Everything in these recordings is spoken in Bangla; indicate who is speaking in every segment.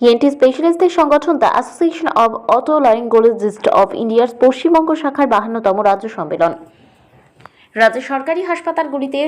Speaker 1: ইএনটি স্পেশালিস্টদের সংগঠন the association of oto otolaryngologist of ইন্ডিয়ার পশ্চিমবঙ্গ শাখার বাহান্নতম রাজ্য সম্মেলন। রাজ্যের সরকারি হাসপাতালগুলিতে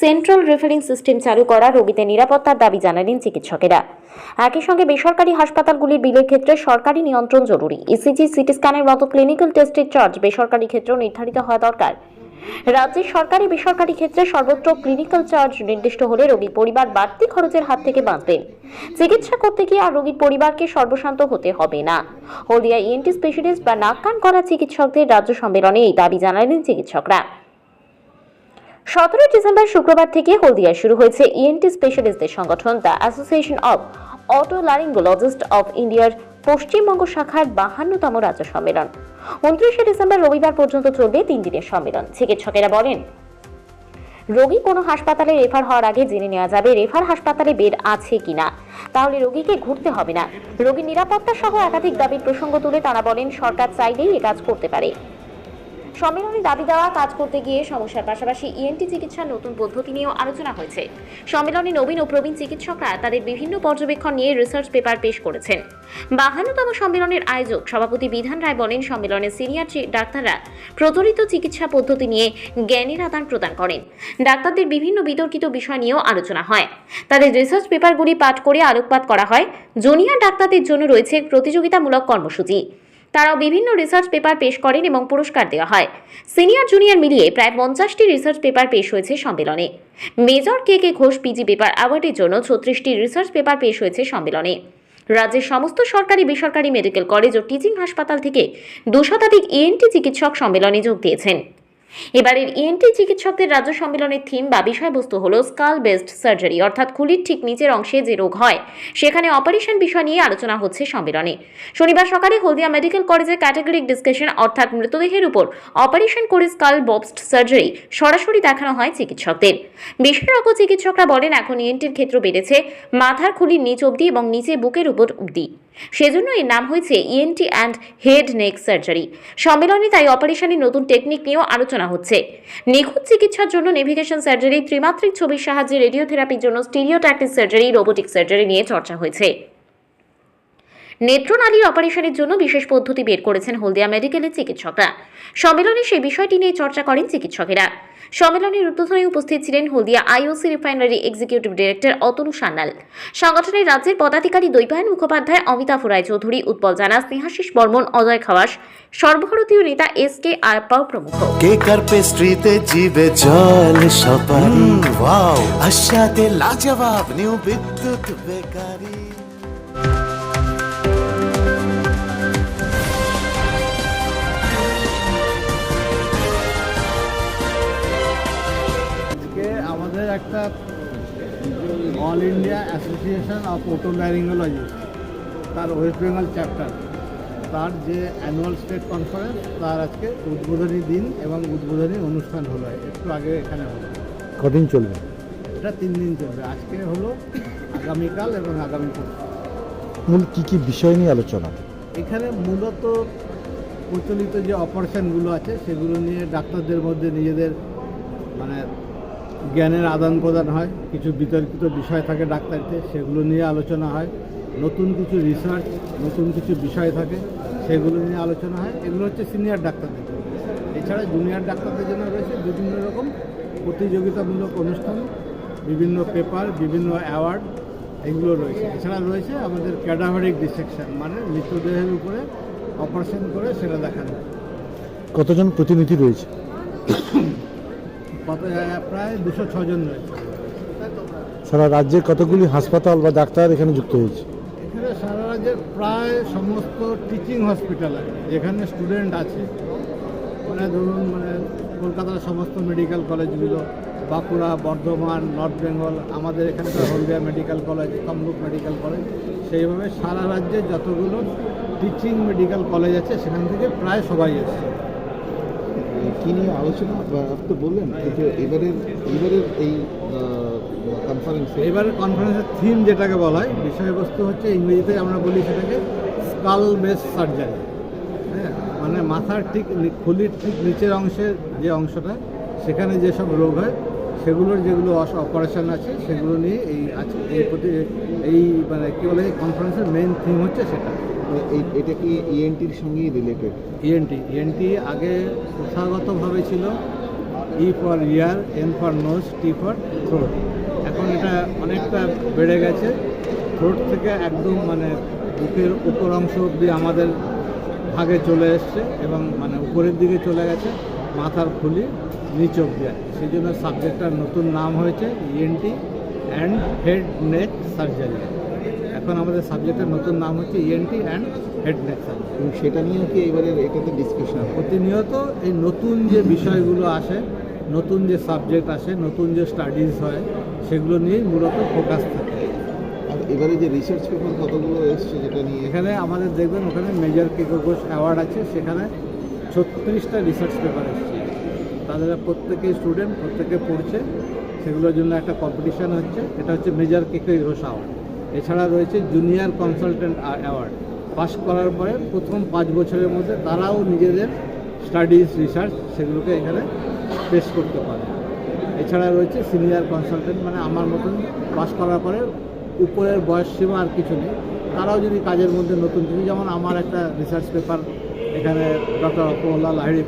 Speaker 1: সেন্ট্রাল রেফারিং সিস্টেম চালু করা রোগীদের নিরাপত্তার দাবি জানালেন চিকিৎসকেরা। একই সঙ্গে বেসরকারি হাসপাতালগুলির বিলের ক্ষেত্রে সরকারি নিয়ন্ত্রণ জরুরি। ইসিজি সিটি স্ক্যানের মতো ক্লিনিক্যাল টেস্টের চার্জ বেসরকারি ক্ষেত্রেও নির্ধারিত হওয়া দরকার। রাজ্যের সরকারি বেসরকারি ক্ষেত্রে সর্বত্র ক্লিনিক্যাল চার্জ নির্দিষ্ট হলে রোগীর পরিবার বাড়তি খরচের হাত থেকে বাঁচবেন চিকিৎসা করতে গিয়ে আর রোগীর পরিবারকে সর্বশান্ত হতে হবে না। হলদিয়া ইএনটি স্পেশালিস্ট বা নাক কান করা চিকিৎসকদের রাজ্য সম্মেলনে এই দাবি জানালেন চিকিৎসকরা। সতেরোই ডিসেম্বর শুক্রবার থেকে হলদিয়ায় শুরু হয়েছে ইএনটি স্পেশালিস্টদের সংগঠন the association of otolaryngologist of ইন্ডিয়ার পশ্চিমবঙ্গ শাখার বাহান্নতম রাজ্য সম্মেলন। উনত্রিশে ডিসেম্বর রবিবার পর্যন্ত চলবে তিন দিনের সম্মেলন। চিকিৎসকেরা বলেন, রোগী কোনো হাসপাতালে রেফার হওয়ার আগে জেনে নেওয়া যাবে রেফার হাসপাতালে বেড আছে কিনা। তাহলে রোগীকে ঘুরতে হবে না। রোগীর নিরাপত্তা সহ একাধিক দাবির প্রসঙ্গ তুলে তারা বলেন, সরকার চাইলেই এ কাজ করতে পারে। সম্মেলনে দাবি দেওয়া, কাজ করতে গিয়ে সমস্যার পাশাপাশি ইএনটি চিকিৎসার নতুন পদ্ধতি নিয়েও আলোচনা হয়েছে। সম্মেলনে নবীন ও প্রবীণ চিকিৎসকরা তাদের বিভিন্ন পর্যবেক্ষণ নিয়ে রিসার্চ পেপার পেশ করেছেন। বাহান্নতম সম্মেলনের আয়োজক সভাপতি বিধান রায় বলেন, সম্মেলনে সিনিয়র ডাক্তাররা প্রচলিত চিকিৎসা পদ্ধতি নিয়ে জ্ঞানের আদান প্রদান করেন। ডাক্তারদের বিভিন্ন বিতর্কিত বিষয় নিয়েও আলোচনা হয়। তাদের রিসার্চ পেপারগুলি পাঠ করে আলোকপাত করা হয়। জুনিয়র ডাক্তারদের জন্য রয়েছে প্রতিযোগিতামূলক কর্মসূচি। তারাও বিভিন্ন রিসার্চ পেপার পেশ করেন এবং পুরস্কার দেওয়া হয়। সিনিয়র জুনিয়র মিলিয়ে প্রায় পঞ্চাশটি রিসার্চ পেপার পেশ হয়েছে সম্মেলনে। Major K K Ghosh PG paper অ্যাওয়ার্ডের জন্য ছত্রিশটি রিসার্চ পেপার পেশ হয়েছে সম্মেলনে। রাজ্যের সমস্ত সরকারি বেসরকারি মেডিকেল কলেজ ও টিচিং হাসপাতাল থেকে দু শতাধিক ইএনটি চিকিৎসক সম্মেলনে যোগ দিয়েছেন। এবারের ইএনটি চিকিৎসকদের রাজ্য সম্মেলনের থিম বা বিষয়বস্তু হল স্কাল বেসড সার্জারি, অর্থাৎ খুলির ঠিক নিচের অংশে যে রোগ হয়। সেখানে অপারেশন বিষয় নিয়ে আলোচনা হচ্ছে সম্মেলনে। শনিবার সকালে হলদিয়া মেডিকেল কলেজে ক্যাটাগরিক ডিসকাশন, অর্থাৎ মৃতদেহের উপর অপারেশন করে স্কাল ববস্ট সার্জারি সরাসরি দেখানো হয় চিকিৎসকদের। বিশেষজ্ঞ চিকিৎসকরা বলেন, এখন ইএনটির ক্ষেত্র বেড়েছে, মাথার খুলির নিচ অবধি এবং নিচে বুকের উপর অবধি। সেজন্য এর নাম হয়েছে ENT and head neck surgery সম্মেলনে তাই অপারেশনের নতুন টেকনিক নিয়েও আলোচনা হচ্ছে। নিখুঁত চিকিৎসার জন্য নেভিগেশন সার্জারি ত্রিমাত্রিক ছবির সাহায্যে রেডিওথেরাপির জন্য স্টিরিওট্যাকটিক সার্জারি রোবোটিক সার্জারি নিয়ে চর্চা হয়েছে। নেত্রনালীর অপারেশনের জন্য বিশেষ পদ্ধতি বের করেছেন হলদিয়া মেডিকেলের চিকিৎসকরা। সম্মেলনে সেই বিষয়টি নিয়ে চর্চা করেন চিকিৎসকেরা। সম্মেলনের উদ্বোধনে উপস্থিত ছিলেন Haldia IOC refinery executive director Atanu Sanyal. সংগঠনের রাজ্যের পদাধিকারী দৈপায়ন মুখোপাধ্যায় অমিতাভ রায় চৌধুরী উৎপল জানা স্নেহাশিস বর্মন অজয় খাওয়াস সর্বভারতীয় নেতা এস কে আয়াপ্পাও প্রমুখ।
Speaker 2: কেক আর পেস্ট্রিতে জিবে জল সপারি? ওয়াও আশাতে লাজবাব
Speaker 3: new Bidyut bakery. Association of otolaryngology তার ওয়েস্ট বেঙ্গল চ্যাপ্টার। তার যে অ্যানুয়াল স্টেট কনফারেন্স তার আজকে উদ্বোধনী দিন এবং উদ্বোধনী অনুষ্ঠান হলো। একটু আগে এখানে হলো।
Speaker 4: কদিন চলবে?
Speaker 3: এটা তিন দিন চলবে। আজকে হলো আগামীকাল এবং আগামী।
Speaker 4: মূল কি কি বিষয় নিয়ে আলোচনা?
Speaker 3: এখানে মূলত প্রচলিত যে অপারেশনগুলো আছে সেগুলো নিয়ে ডাক্তারদের মধ্যে নিজেদের মানে জ্ঞানের আদান প্রদান হয় কিছু বিতর্কিত বিষয় থাকে ডাক্তারিতে সেগুলো নিয়ে আলোচনা হয় নতুন কিছু রিসার্চ নতুন কিছু বিষয় থাকে সেগুলো নিয়ে আলোচনা হয়। এগুলো হচ্ছে সিনিয়র ডাক্তারদের জন্য। এছাড়া জুনিয়র ডাক্তারদের জন্য রয়েছে বিভিন্ন রকম প্রতিযোগিতামূলক অনুষ্ঠান বিভিন্ন পেপার বিভিন্ন অ্যাওয়ার্ড এগুলো রয়েছে। এছাড়া রয়েছে আমাদের ক্যাডাভারিক ডিসেকশন মানে মৃতদেহের উপরে অপারেশন করে সেটা দেখানো।
Speaker 4: কতজন প্রতিনিধি রয়েছে?
Speaker 3: প্রায় দুশো ছজন রয়েছে।
Speaker 4: সারা রাজ্যের কতগুলি হাসপাতাল বা ডাক্তার এখানে যুক্ত হয়েছে?
Speaker 3: এখানে সারা রাজ্যের প্রায় সমস্ত টিচিং হসপিটাল আছে যেখানে স্টুডেন্ট আছে। মানে ধরুন মানে কলকাতার সমস্ত মেডিকেল কলেজগুলো বাঁকুড়া বর্ধমান নর্থ বেঙ্গল আমাদের এখানকার Haldia medical college Kamrup medical college সেইভাবে সারা রাজ্যে যতগুলো টিচিং মেডিকেল কলেজ আছে সেখান থেকে প্রায় সবাই এসেছে।
Speaker 5: কি নিয়ে আলোচনা? আপনি বললেন কিন্তু এবারের এবারের এই কনফারেন্সে
Speaker 3: এবারের কনফারেন্সের থিম যেটাকে বলা হয়, বিষয়বস্তু হচ্ছে ইংরেজিতে আমরা বলি সেটাকে স্কাল বেস সার্জারি হ্যাঁ? মানে মাথার ঠিক খুলির ঠিক নিচের অংশের যে অংশটা, সেখানে যেসব রোগ হয় সেগুলোর যেগুলো অপারেশন আছে, সেগুলো নিয়ে এই এই প্রতি এই মানে কী বলে কনফারেন্সের মেইন থিম হচ্ছে সেটা।
Speaker 5: মানে এটা কি ইএনটির সঙ্গেই রিলেটেড
Speaker 3: ইএনটি ইএনটি আগে প্রথাগতভাবে ছিল E for ear N for nose T for throat এখন এটা অনেকটা বেড়ে গেছে। থ্রোট থেকে একদম মানে বুকের উপর অংশ অবধি আমাদের ভাগে চলে এসছে এবং মানে উপরের দিকে চলে গেছে, মাথার খুলি। নিচ আর কি। সেই জন্য সাবজেক্টটার নতুন নাম হয়েছে ENT and head neck surgery এখন আমাদের সাবজেক্টের নতুন নাম হচ্ছে ENT and head neck surgery
Speaker 5: এবং সেটা নিয়েও কি এবারে এটাতে ডিসকাশন
Speaker 3: প্রতিনিয়ত এই নতুন যে বিষয়গুলো আসে নতুন যে সাবজেক্ট আসে নতুন যে স্টাডিজ হয় সেগুলো নিয়েই মূলত ফোকাস থাকে।
Speaker 5: আর এবারে যে রিসার্চ পেপার কতগুলো এসছে যেটা নিয়ে?
Speaker 3: এখানে আমাদের দেখবেন ওখানে মেজর কেকো ঘোষ অ্যাওয়ার্ড আছে সেখানে ছত্রিশটা রিসার্চ পেপার এসছে। তাদের প্রত্যেকেই স্টুডেন্ট প্রত্যেকে পড়ছে। সেগুলোর জন্য একটা কম্পিটিশান হচ্ছে। এটা হচ্ছে মেজর কেকো ঘোষ অ্যাওয়ার্ড এছাড়া রয়েছে জুনিয়র কনসালটেন্ট অ্যাওয়ার্ড পাস করার পরে প্রথম পাঁচ বছরের মধ্যে তারাও নিজেদের স্টাডিজ রিসার্চ সেগুলোকে এখানে পেশ করতে পারে। এছাড়া রয়েছে সিনিয়র কনসালটেন্ট মানে আমার মতন পাস করার পরে উপরের বয়স সীমা আর কিছু নেই। তারাও যদি কাজের মধ্যে নতুন কিছু যেমন আমার একটা রিসার্চ পেপার এখানে ডক্টর অপমল্লা লাহিড়ি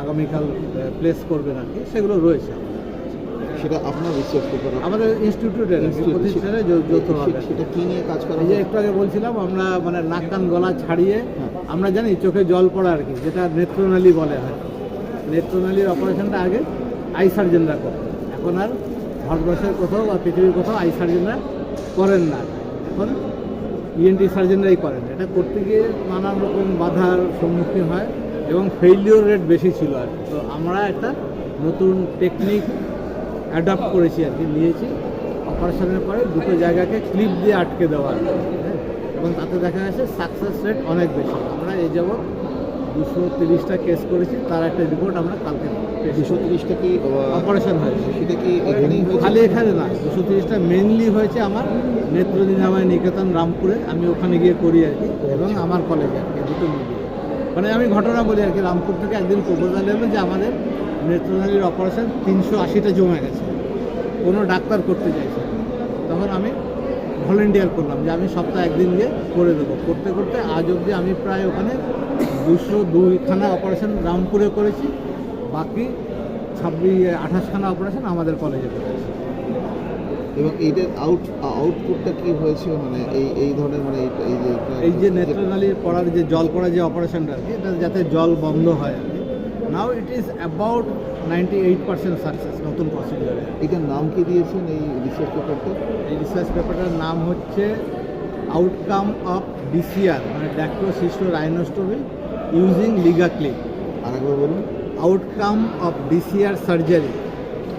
Speaker 3: আগামীকাল প্লেস করবেন আর কি সেগুলো রয়েছে।
Speaker 5: সেটা আপনার রিসার্চ পেপার
Speaker 3: আমাদের ইনস্টিটিউটের প্রতিষ্ঠানে যৌ- যৌথভাবে
Speaker 5: সেটা কি নিয়ে কাজ করা
Speaker 3: যে একটু আগে বলছিলাম আমরা মানে নাক কান গলা ছাড়িয়ে আমরা জানি চোখে জল পড়া আর কি যেটা নেত্রনালী বলে হয়। নেত্রনালীর অপারেশনটা আগে আই সার্জনরা করতো এখন আর ভারতবর্ষের কোথাও বা পৃথিবীর কোথাও আই সার্জনরা করেন না। এখন ইএনটি সার্জনরাই করেন। এটা করতে গিয়ে নানান রকম বাধার সম্মুখীন হয়। এবং ফেইলিওর রেট বেশি ছিল আর কি। তো আমরা একটা নতুন টেকনিক অ্যাডাপ্ট করেছি আর কি নিয়েছি। অপারেশনের পরে দুটো জায়গাকে ক্লিপ দিয়ে আটকে দেওয়া আর হ্যাঁ। এবং তাতে দেখা গেছে সাকসেস রেট অনেক বেশি। আমরা এই যাবৎ দুশো তিরিশটা কেস করেছি তার একটা রিপোর্ট আমরা কালকে
Speaker 5: দুশো তিরিশটা কি
Speaker 3: অপারেশন হয়েছে।
Speaker 5: সেটা কি এখানেই
Speaker 3: খালি এখানে না দুশো তিরিশটা মেনলি হয়েছে আমার নেত্রদিনাময় নিকেতন রামপুরে। আমি ওখানে গিয়ে করি আর কি এবং আমার কলেজে আর কি দুটো মানে আমি ঘটনা বলি আর কি, রামপুর থেকে একদিন প্রপোজাল এলো যে আমাদের নেত্রনালীর অপারেশন তিনশো আশিটা জমে গেছে। কোনো ডাক্তার করতে চাইছে তখন আমি ভলেন্টিয়ার করলাম যে আমি সপ্তাহে একদিন গিয়ে করে দেবো। করতে করতে আজ অবধি আমি প্রায় ওখানে দুশো দুইখানা অপারেশন রামপুরে করেছি। বাকি ছাব্বিশ, আঠাশখানা অপারেশন আমাদের কলেজে করেছি।
Speaker 5: এবং এইটার আউট আউটপুটটা কি হয়েছে মানে এই এই ধরনের মানে এই- এই যে
Speaker 3: এই যে নেত্রনালীর পড়ার যে জল পড়া যে অপারেশনটা আর কি এটা যাতে জল বন্ধ হয় আর কি। Now it is about ninety eight percent success নতুন প্রসিজারে
Speaker 5: এটার নাম কি দিয়েছেন এই রিসার্চ পেপারটা
Speaker 3: এই রিসার্চ পেপারটার নাম হচ্ছে আউটকাম অফ ডিসিআর মানে ড্যাক্টোসিস্টো রাইনোস্টোমি ইউজিং লিগা ক্লিপ
Speaker 5: আরেকবার বলুন।
Speaker 3: Outcome of DCR surgery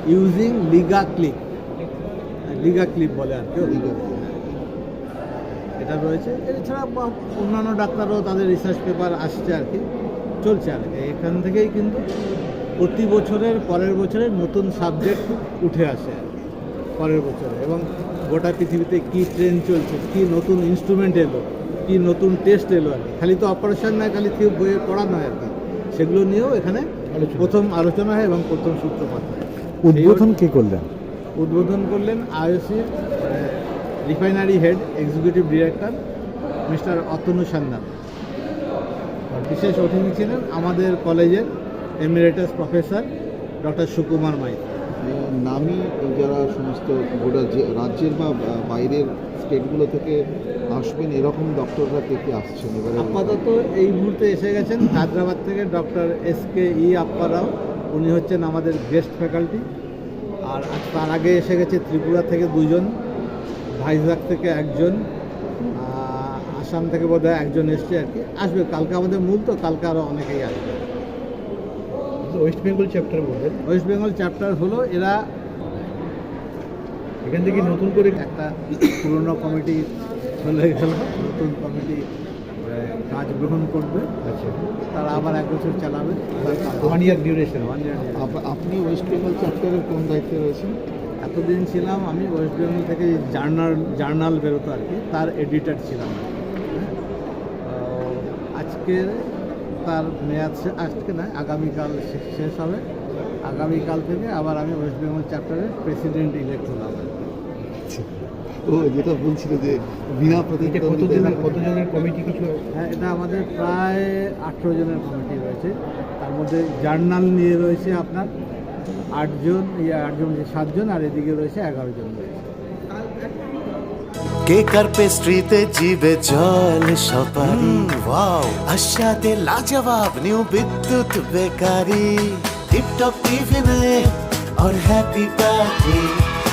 Speaker 3: using liga clip liga clip বলে আর কি
Speaker 5: আছে
Speaker 3: এটা রয়েছে। এছাড়া অন্যান্য ডাক্তারও তাদের রিসার্চ পেপার আসছে আর কি চলছে আর কি। এখান থেকেই কিন্তু প্রতি বছরের পরের বছরের নতুন সাবজেক্ট উঠে আসে আর কি পরের বছরে। এবং গোটা পৃথিবীতে কী ট্রেন চলছে কী নতুন ইনস্ট্রুমেন্ট এলো কী নতুন টেস্ট এলো আর কি। খালি তো অপারেশন নয় খালি থিও বইয়ে পড়া নয় আর কি। সেগুলো নিয়েও এখানে প্রথম আলোচনা হয় এবং প্রথম সূত্রপাত হয়।
Speaker 4: উদ্বোধন কে করলেন?
Speaker 3: উদ্বোধন করলেন আইওসির refinery head executive director mister Atanu আর বিশেষ অতিথি ছিলেন আমাদের কলেজের emeritus professor doctor Sukumar
Speaker 5: Mai. নামি যারা সমস্ত গোটা যে রাজ্যের বা বাইরের স্টেটগুলো থেকে আসবেন এরকম ডক্টররা কে কে আসছেন এবারে?
Speaker 3: আপাতত এই মুহূর্তে এসে গেছেন হায়দ্রাবাদ থেকে doctor S K E Appa Rao উনি হচ্ছেন আমাদের গেস্ট ফ্যাকাল্টি আর তার আগে এসে গেছে ত্রিপুরা থেকে দুজন ভাইজাগ থেকে একজন আসাম থেকে বোধহয় একজন এসছে আর কি। আসবে কালকে আমাদের মূল তো কালকে আরও অনেকেই আসবে।
Speaker 4: ওয়েস্ট বেঙ্গল চ্যাপ্টার বললেন?
Speaker 3: ওয়েস্ট বেঙ্গল চ্যাপ্টার হলো এরা
Speaker 4: এখান থেকে নতুন করে
Speaker 3: একটা পুরনো কমিটি চলে গেল নতুন কমিটি কাজ গ্রহণ করবে
Speaker 4: আচ্ছা।
Speaker 3: তারা আবার এক বছর চালাবে। One year duration duration।
Speaker 5: আপ- আপনি ওয়েস্ট বেঙ্গল চ্যাপ্টারের কোন দায়িত্বে রয়েছেন?
Speaker 3: এতদিন ছিলাম আমি ওয়েস্ট বেঙ্গল থেকে জার্নাল জার্নাল বেরোতো আর কি তার এডিটর ছিলাম আর হ্যাঁ। তো আজকে তার মেয়াদ আজকে নয় আগামীকাল শেষ হবে। আগামীকাল থেকে আবার আমি ওয়েস্ট বেঙ্গল চ্যাপ্টারের প্রেসিডেন্ট ইলেক্ট হলাম।
Speaker 5: ও যেটা বলছিল যে বিনা প্রতিদ্বন্দ্বিতায়
Speaker 3: কতজনের কমিটি কিছু হ্যাঁ এটা আমাদের প্রায় আঠেরো জনের কমিটি রয়েছে তার মধ্যে জার্নাল নিয়ে রয়েছে আপনার আটজন ইয়ে আটজন যে সাতজন আর এদিকে রয়েছে এগারো জন রয়েছে
Speaker 2: কেক আর পেস্ট্রিতে জিবে জল সপারি ওয়াও আশাতে লাজবাব নিউ বিদ্যুৎ বেকারি টিপটপ টিফিনে और हैप्पी पार्टी